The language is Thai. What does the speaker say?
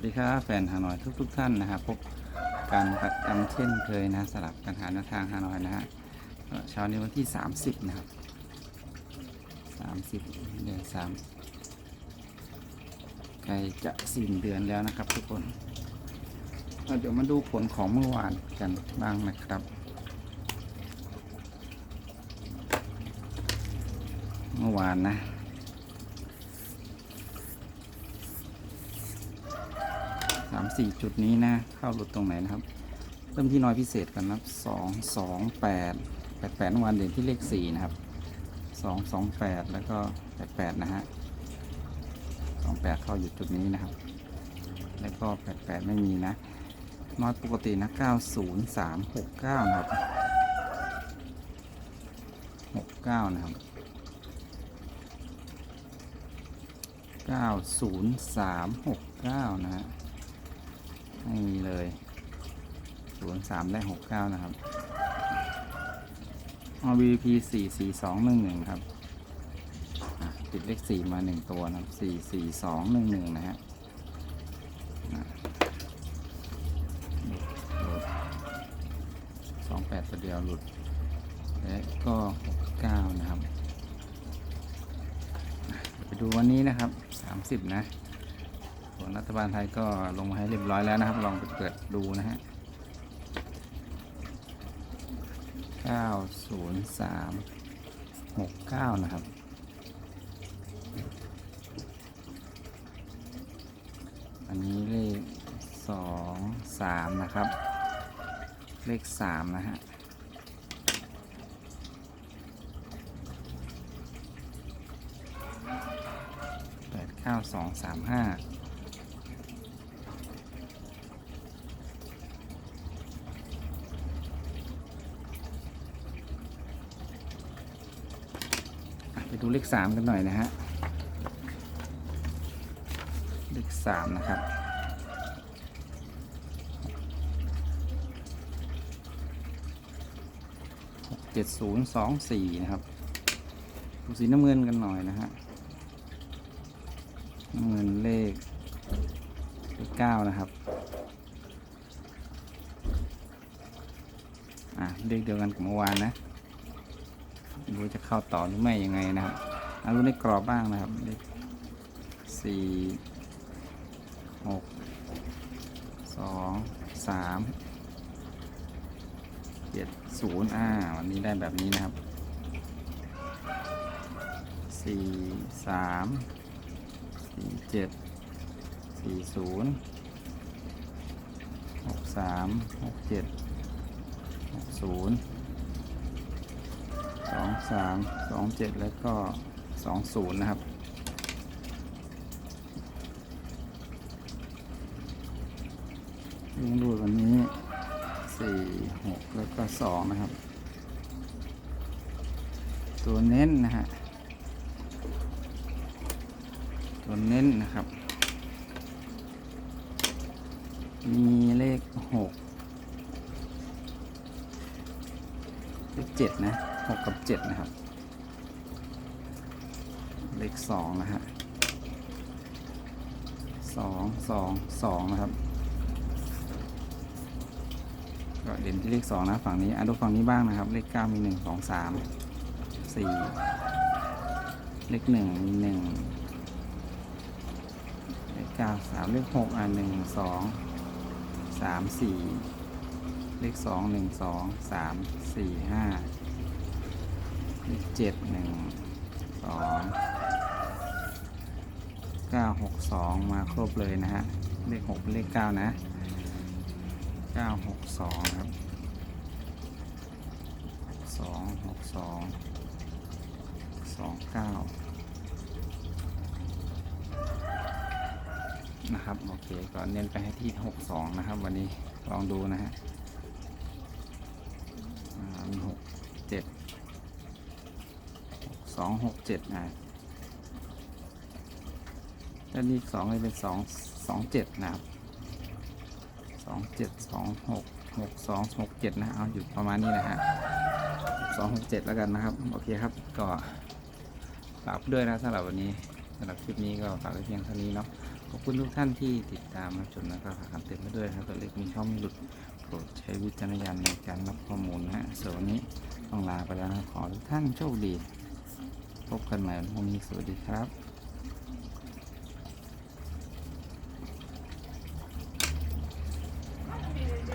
วัสดีครับแฟนฮานอยทุกทุกๆท่านนะครับพบการประจำเช่นเคยนะสลับกันหาแนวทางฮานอยนะฮะเช้านี้วันที่ 30 นะครับ 30 เดือน3ใกล้จะสิ้นเดือนแล้วนะครับทุกคนเดี๋ยวมาดูผลของเมื่อวานกันบ้างนะครับเมื่อวานนะ สามสี่จุดนี้นะ เข้าหลุดตรงไหนนะครับ เริ่มที่น้อยพิเศษกันนะครับสองสองแปดแปดแปดวันเด่นที่เลขสี่นะครับสองสองแปดแล้วก็แปดแปดนะฮะสองแปดเข้าอยู่จุดนี้นะครับ แล้วก็แปดแปดไม่มีนะน้อยปกตินะเก้าศูนย์สามหกเก้านะครับหกเก้านะครับเก้าศูนย์สามหกเก้านะฮะ ไม่เลยศูนย์สามและหกเก้านะครับเอา VP สี่สี่สองหนึ่งหนึ่งครับติดเลขสี่มาหนึ่งตัวนะครับสี่สี่สองหนึ่งหนึ่งนะฮะสองแปดตัวเดียวหลุด และก็หกเก้านะครับ ไปดูวันนี้นะครับสามสิบนะ รัฐบาลไทยก็ลงมาให้เรียบร้อยแล้วนะครับ ลองไปเปิดดูนะฮะ90369 นะครับ อันนี้เลข 2 3 นะครับ เลข 3 นะฮะแปดเก้าสองสามห้า ไปดูเลขสามกันหน่อยนะฮะ เลขสามนะครับหกเจ็ดศูนย์สองสี่นะครับดูสีน้ำเงินกันหน่อยนะฮะ น้ำเงินเลขเลขเก้านะครับ อะเลขเดียวกันกับเมื่อวานนะ ไม่รู้จะเข้าต่อหรือไม่ยังไงนะครับเอาดูในกรอบบ้างนะครับเลขสี่หกสองสามเจ็ดศูนย์อ่าวันนี้ได้แบบนี้นะครับสี่สามสี่เจ็ดสี่ศูนย์หกสามหกเจ็ดหกศูนย์ สองสามสองเจ็ดแล้วก็สองศูนย์นะครับยิงดูดวันนี้สี่หกแล้วก็สองนะครับ ตัวเน้นนะฮะ ตัวเน้นนะครับ มีเลขหกเลขเจ็ดนะ หกกับเจ็ดนะครับ เลขสองนะฮะสองสองสองนะครับก็เด่นที่เลขสองนะฝั่งนี้อะดูฝั่งนี้บ้างนะครับ เลขเก้ามีหนึ่งสองสามสี่เลขหนึ่งมีหนึ่งเลขเก้าสามเลขหกอะหนึ่งสองสามสี่เลขสองหนึ่งสองสามสี่ห้า เลขเจ็ดหนึ่งสองเก้าหกสองมาครบเลยนะฮะ เลขหกเป็นเลขเก้านะเก้าหกสองครับสองหกสองสองเก้านะครับ โอเค ก็เน้นไปให้ที่หกสองนะครับ วันนี้ลองดูนะฮะ องหกเจ็ดนะด้านนี้สองเลยเป็นสองสองเจ็ดนะครับสองเจ็ดสองหกหกสองหกเจ็ดนะเอาอยู่ประมาณนี้นะฮะสองหกเจ็ดแล้วกันนะครับ โอเคครับก็ฝากด้วยนะสำหรับวันนี้สำหรับคลิปนี้ก็ฝากไว้เพียงเท่านี้เนาะขอบคุณทุกท่านที่ติดตามรับชมแล้วกฝากคำเตือไปด้วยนะครับตัวเล็กมีช่องหลุดโปรดใช้วิจารณญาณในการรับข้อมูลนะส่วนวันนี้ต้องลาไปแล้วนะขอทุกท่านโชคดี พบกันใหม่วันพรุ่งนี้สวัสดีครับ